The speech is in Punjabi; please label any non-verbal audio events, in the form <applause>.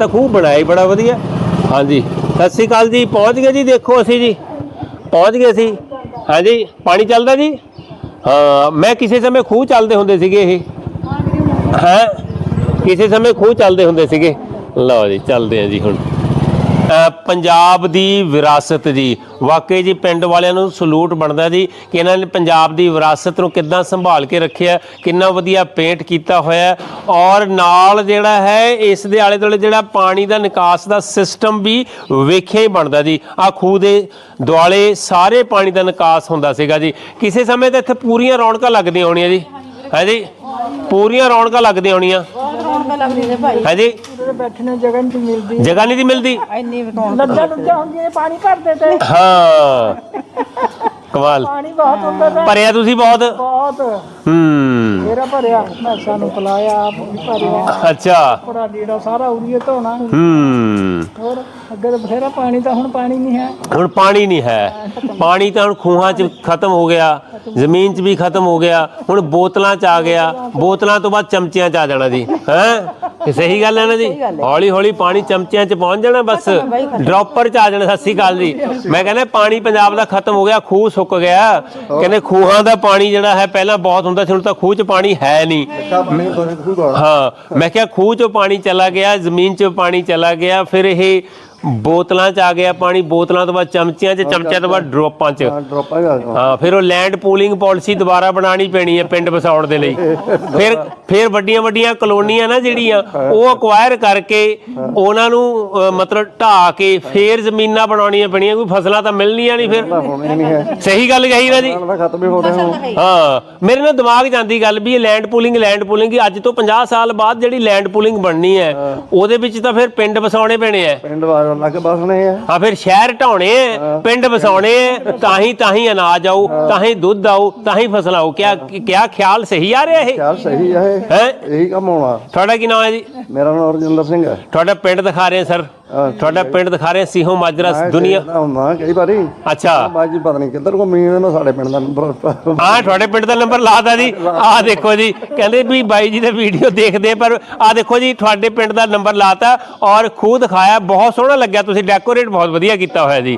ਤਾਂ ਖੂਹ ਬਣਾਇਆ ਹੀ ਬੜਾ ਵਧੀਆ। ਹਾਂਜੀ। ਸਤਿ ਸ਼੍ਰੀ ਅਕਾਲ ਜੀ। ਪਹੁੰਚ ਗਏ ਜੀ, ਦੇਖੋ ਅਸੀਂ ਜੀ। ਪਹੁੰਚ ਗਏ ਸੀ। ਹਾਂਜੀ। ਪਾਣੀ ਚੱਲਦਾ ਜੀ? ਹਾਂ, ਮੈਂ ਕਿਸੇ ਸਮੇਂ ਖੂਹ ਚੱਲਦੇ ਹੁੰਦੇ ਸੀਗੇ ਇਹ। ਹੈ? ਕਿਸੇ ਸਮੇਂ ਖੂਹ ਚੱਲਦੇ ਹੁੰਦੇ ਸੀਗੇ। ਲਓ ਜੀ, ਚੱਲਦੇ ਆ ਜੀ ਹੁਣ। ਪੰਜਾਬ ਦੀ ਵਿਰਾਸਤ ਜੀ। ਵਾਕਈ ਜੀ ਪਿੰਡ ਵਾਲਿਆਂ ਨੂੰ ਸਲੂਟ ਬਣਦਾ ਜੀ ਕਿ ਇਹਨਾਂ ਨੇ ਪੰਜਾਬ ਦੀ ਵਿਰਾਸਤ ਨੂੰ ਕਿੱਦਾਂ ਸੰਭਾਲ ਕੇ ਰੱਖਿਆ, ਕਿੰਨਾ ਵਧੀਆ ਪੇਂਟ ਕੀਤਾ ਹੋਇਆ ਔਰ ਨਾਲ ਜਿਹੜਾ ਹੈ, ਇਸ ਦੇ ਆਲੇ ਦੁਆਲੇ ਜਿਹੜਾ ਪਾਣੀ ਦਾ ਨਿਕਾਸ ਦਾ ਸਿਸਟਮ ਵੀ ਵੇਖਿਆ ਹੀ ਬਣਦਾ ਜੀ। ਆ ਖੂਹ ਦੇ ਦੁਆਲੇ ਸਾਰੇ ਪਾਣੀ ਦਾ ਨਿਕਾਸ ਹੁੰਦਾ ਸੀਗਾ ਜੀ। ਕਿਸੇ ਸਮੇਂ ਤਾਂ ਇੱਥੇ ਪੂਰੀਆਂ ਰੌਣਕਾਂ ਲੱਗਦੀਆਂ ਹੋਣੀਆਂ ਜੀ। ਹੈ ਜੀ? ਪੂਰੀਆਂ ਰੌਣਕਾਂ ਲੱਗਦੀਆਂ ਹੋਣੀਆਂ। ਰੌਣਕਾਂ ਲੱਗਦੀ ਨੇ ਭਾਈ? ਹੈ ਜੀ ਉਰੇ ਬੈਠਣੇ ਜਗ੍ਹਾ ਨਹੀਂ ਮਿਲਦੀ। ਜਗ੍ਹਾ ਨਹੀਂ ਦੀ ਮਿਲਦੀ? ਇੰਨੀ ਰੌਣਕ ਲੱਜਾਂ ਲੁੱਜਾਂ ਹੁੰਦੀਆਂ ਨੇ ਪਾਣੀ ਭਰਦੇ ਤੇ। ਹਾਂ। ਕਮਾਲ। ਪਾਣੀ ਬਹੁਤ ਹੁੰਦਾ ਤੇ। ਭਰਿਆ ਤੁਸੀਂ ਬਹੁਤ? ਬਹੁਤ। ਹੂੰ। ਮੇਰਾ ਭਰਿਆ। ਮੈਸਾਂ ਨੂੰ ਪਲਾਇਆ ਆਪ ਵੀ ਭਰਿਆ। ਅੱਛਾ। ਲੀੜਾ ਸਾਰਾ ਉਰੀਏ ਧੋਣਾ। ਹੂੰ। ਹੋਰ ਅੱਗੇ ਤਾਂ ਬਥੇਰਾ ਪਾਣੀ ਤਾਂ ਹੁਣ ਪਾਣੀ ਨਹੀਂ ਹੈ। ਹੁਣ ਪਾਣੀ ਨਹੀਂ ਹੈ। ਪਾਣੀ ਤਾਂ ਹੁਣ ਖੂਹਾਂ 'ਚ ਖਤਮ ਹੋ ਗਿਆ ਜ਼ਮੀਨ 'ਚ ਵੀ ਖਤਮ ਹੋ ਗਿਆ ਹੁਣ ਬੋਤਲਾਂ 'ਚ ਆ ਗਿਆ। ਬੋਤਲਾਂ ਤੋਂ ਬਾਅਦ ਚਮਚਿਆਂ 'ਚ ਆ ਜਾਣਾ ਜੀ ਹੈ? ਇਹ ਸਹੀ ਗੱਲ ਹੈ ਨਾ ਜੀ? ਹੌਲੀ ਹੌਲੀ ਪਾਣੀ ਚਮਚਿਆਂ 'ਚ ਪਹੁੰਚ ਜਾਣਾ ਬਸ। ਡ੍ਰੌਪਰ 'ਚ ਆ ਜਾਣਾ ਸਤਿ ਸ਼੍ਰੀ ਅਕਾਲ ਜੀ। ਮੈਂ ਕਹਿੰਦਾ ਪਾਣੀ ਪੰਜਾਬ ਦਾ ਖਤਮ ਹੋ ਗਿਆ ਖੂਹ ਸੁੱਕ ਗਿਆ। ਕਹਿੰਦੇ ਖੂਹਾਂ ਦਾ ਪਾਣੀ ਜਿਹੜਾ ਹੈ ਪਹਿਲਾਂ ਬਹੁਤ ਹੁੰਦਾ ਸੀ ਹੁਣ ਤਾਂ ਖੂਹ 'ਚ ਪਾਣੀ ਹੈ ਨਹੀਂ। ਹਾਂ ਮੈਂ ਕਿਹਾ ਖੂਹ 'ਚੋਂ ਪਾਣੀ ਚਲਾ ਗਿਆ ਜ਼ਮੀਨ 'ਚੋਂ ਪਾਣੀ ਚਲਾ ਗਿਆ। ਫਿਰ ਇਹ ਬੋਤਲਾਂ 'ਚ ਆ ਗਿਆ ਪਾਣੀ ਬੋਤਲਾਂ ਤੋਂ ਬਾਅਦ ਚਮਚਿਆਂ 'ਚ ਚਮਚਿਆਂ ਤੋਂ ਬਾਅਦ ਡ੍ਰੌਪਾਂ 'ਚ। ਡ੍ਰੌਪਾਂ ਹਾਂ ਫਿਰ ਉਹ ਲੈਂਡ ਪੂਲਿੰਗ ਪਾਲਿਸੀ ਦੁਬਾਰਾ ਬਣਾਉਣੀ ਪੈਣੀ ਹੈ ਪਿੰਡ ਵਸਾਉਣ ਦੇ ਲਈ। <laughs> ਫਿਰ ਫਿਰ ਵੱਡੀਆਂ ਵੱਡੀਆਂ ਕਲੋਨੀਆਂ ਨਾ ਜਿਹੜੀਆਂ ਉਹ ਅਕਵਾਇਰ ਕਰਕੇ ਉਹਨਾਂ ਨੂੰ ਮਤਲਬ ਢਾ ਕੇ ਫੇਰ ਜ਼ਮੀਨਾਂ ਬਣਾਉਣੀਆਂ ਪੈਣੀਆਂ ਕੋਈ ਫਸਲਾਂ ਤਾਂ ਮਿਲਣੀਆਂ ਨਹੀਂ ਫਿਰ। ਸਹੀ ਗੱਲ ਕਹੀ ਨਾ ਜੀ। ਹਾਂ ਮੇਰੇ ਨਾਲ ਦਿਮਾਗ ਜਾਂਦੀ ਗੱਲ ਵੀ ਇਹ ਲੈਂਡ ਪੂਲਿੰਗ ਲੈਂਡ ਪੂਲਿੰਗ ਅੱਜ ਤੋਂ 50 ਸਾਲ ਬਾਅਦ ਜਿਹੜੀ ਲੈਂਡ ਪੂਲਿੰਗ ਬਣਨੀ ਹੈ ਉਹਦੇ ਵਿੱਚ ਤਾਂ ਫਿਰ ਪਿੰਡ ਵਸਾਉਣੇ ਪੈਣੇ ਆ ਪਿੰਡ ਵਾਰ ਲੱਗ ਬਸਣੇ ਆ। ਹਾਂ ਫਿਰ ਸ਼ਹਿਰ ਢਾਉਣੇ ਆ ਪਿੰਡ ਵਸਾਉਣੇ ਆ ਤਾਂ ਹੀ ਤਾਂ ਹੀ ਅਨਾਜ ਆਊ ਤਾਂ ਹੀ ਦੁੱਧ ਆਊ ਤਾਂ ਹੀ ਫਸਲ ਆਊ। ਕਿਆ ਕਿਆ ਖਿਆਲ ਸਹੀ ਆ ਰਿਹਾ ਇਹ? ਖਿਆਲ ਸਹੀ ਆ ਇਹ। ਹੈ? ਇਹੀ ਕੰਮ ਹੋਣਾ ਤੁਹਾਡਾ ਕੀ ਨਾਮ ਹੈ ਜੀ? ਮੇਰਾ ਨਾਮ ਰਜਿੰਦਰ ਸਿੰਘ ਹੈ। ਤੁਹਾਡਾ ਪਿੰਡ ਦਿਖਾ ਰਹੇ ਆ ਸਰ। ਤੁਹਾਡਾ ਪਿੰਡ ਦਿਖਾ ਰਹੇ ਆ ਸੀਹੋ ਮਾਜਰਾ ਦੁਨੀਆ ਹੁੰਦਾ ਕਈ ਵਾਰੀ। ਅੱਛਾ। ਬਾਜੀ ਪਤਾ ਨਹੀਂ ਕਿੱਧਰ ਘੁੰਮੀ ਨੇ ਮੈਂ ਸਾਡੇ ਪਿੰਡ ਦਾ ਨੰਬਰ ਹਾਂ ਤੁਹਾਡੇ ਪਿੰਡ ਦਾ ਨੰਬਰ ਲਾਤਾ ਜੀ। ਆਹ ਦੇਖੋ ਜੀ ਕਹਿੰਦੇ ਵੀ ਬਾਈ ਜੀ ਦਾ ਵੀਡੀਓ ਦੇਖਦੇ ਆ, ਪਰ ਆਹ ਦੇਖੋ ਜੀ ਤੁਹਾਡੇ ਪਿੰਡ ਦਾ ਨੰਬਰ ਲਾਤਾ ਔਰ ਖੂਹ ਦਿਖਾਇਆ ਬਹੁਤ ਸੋਹਣਾ ਲੱਗਿਆ ਤੁਸੀਂ ਡੈਕੋਰੇਟ ਬਹੁਤ ਵਧੀਆ ਕੀਤਾ ਹੋਇਆ ਜੀ।